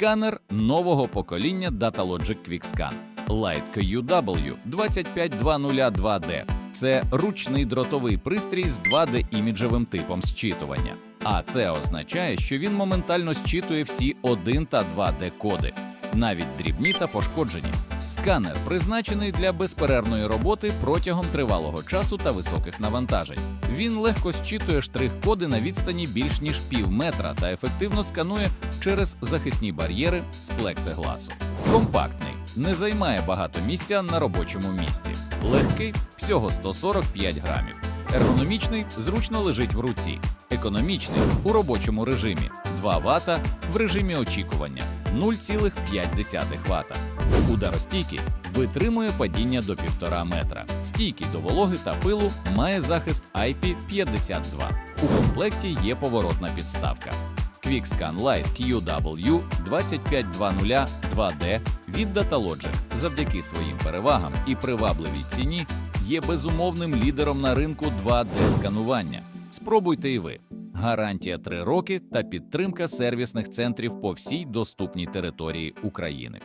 сканер нового покоління Datalogic QuickScan Light QW 25202D. Це ручний дротовий пристрій з 2D-іміджевим типом зчитування. А це означає, що він моментально зчитує всі 1 та 2D коди, навіть дрібні та пошкоджені. Сканер призначений для безперервної роботи протягом тривалого часу та високих навантажень. Він легко зчитує штрих-коди на відстані більш ніж пів метра та ефективно сканує через захисні бар'єри з плексигласу. Компактний, не займає багато місця на робочому місці. Легкий всього 145 грамів. Ергономічний зручно лежить в руці. Економічний у робочому режимі 2 Вт в режимі очікування 0,5 Вт. Ударостійкий витримує падіння до 1,5 метра. Стійкий до вологи та пилу має захист IP52. У комплекті є поворотна підставка. QuickScan Lite QW 2520 2D від Datalogic завдяки своїм перевагам і привабливій ціні є безумовним лідером на ринку 2D-сканування. Спробуйте і ви. Гарантія 3 роки та підтримка сервісних центрів по всій доступній території України.